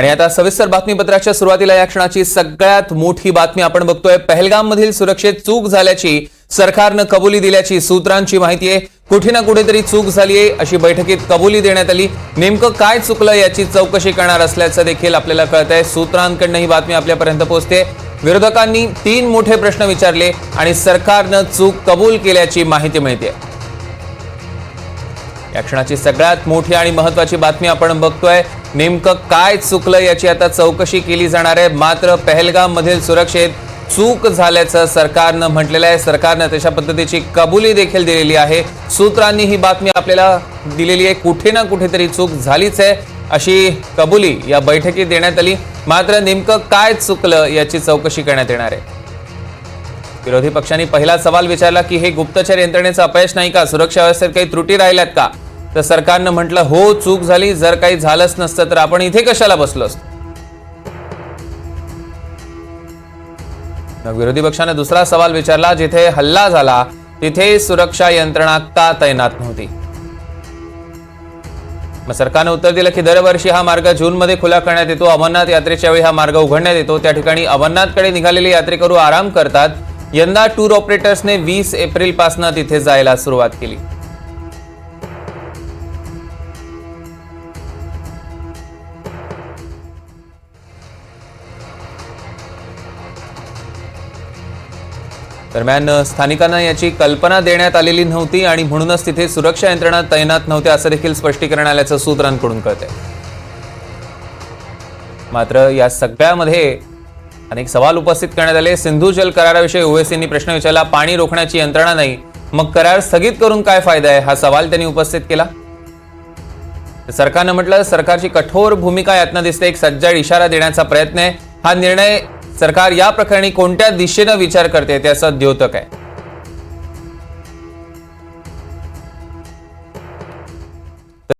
आणि आता सविस्तर बातमीपत्राच्या सुरुवातीला या क्षणाची सगळ्यात मोठी बातमी आपण बघतोय. पहलगाम मधील सुरक्षेत चूक झाल्याची सरकारनं कबुली दिल्याची सूत्रांची माहिती आहे. कुठे ना कुठेतरी चूक झाली आहे अशी बैठकीत कबुली देण्यात आली. नेमकं काय चुकलं याची चौकशी करणार असल्याचं देखील आपल्याला कळत आहे सूत्रांकडनं ही बातमी आपल्यापर्यंत पोहोचते. विरोधकांनी तीन मोठे प्रश्न विचारले आणि सरकारनं चूक कबूल केल्याची माहिती मिळते. या क्षणाची सगळ्यात मोठी आणि महत्वाची बातमी आपण बघतोय. नेमकं काय चुकलं याची आता चौकशी केली जाणार आहे. मात्र पहलगाम मधील सुरक्षेत चूक झाल्याचं सरकारनं म्हटलेलं आहे. सरकारनं तशा पद्धतीची कबुली देखील दिलेली आहे. सूत्रांनी ही बातमी आपल्याला दिलेली आहे. कुठे ना कुठेतरी चूक झालीच आहे अशी कबुली या बैठकीत देण्यात आली. मात्र नेमकं काय चुकलं याची चौकशी करण्यात येणार आहे. विरोधी पक्षांनी पहिला सवाल विचारला की हे गुप्तचर यंत्रणेचं अपयश नाही का? सुरक्षा व्यवस्थेत काही त्रुटी राहिल्यात का? तर सरकारनं म्हटलं हो चूक झाली जर काही झालंच नसतं तर आपण इथे कशाला बसलो असतो? मग विरोधी पक्षाने दुसरा सवाल विचारला जिथे हल्ला झाला तिथे सुरक्षा यंत्रणा का तैनात नव्हती? मग सरकारनं उत्तर दिलं की दरवर्षी हा मार्ग जूनमध्ये खुला करण्यात येतो. अमरनाथ यात्रेच्या वेळी हा मार्ग उघडण्यात येतो. त्या ठिकाणी अमरनाथकडे निघालेले यात्रेकरू आराम करतात. यंदा टूर ऑपरेटर्सने वीस एप्रिलपासून तिथे जायला सुरुवात केली. दरम्यान स्थानिकांना याची कल्पना देण्यात आलेली नव्हती आणि म्हणूनच तिथे सुरक्षा यंत्रणा तैनात नव्हत्या असं देखील स्पष्टीकरण आल्याचं सूत्रांकडून कळतंय. मात्र या सगळ्यामध्ये अनेक सवाल उपस्थित करण्यात आले. सिंधू जल कराराविषयी ओवेसींनी प्रश्न विचारला पाणी रोखण्याची यंत्रणा नाही मग करार स्थगित करून काय फायदा आहे? हा सवाल त्यांनी उपस्थित केला. सरकारनं म्हटलं सरकारची कठोर भूमिका यातनं दिसते एक सज्जड इशारा देण्याचा प्रयत्न आहे. हा निर्णय सरकार या प्रकरणी कोणत्या दिशेनं विचार करते त्याचं द्योतक आहे.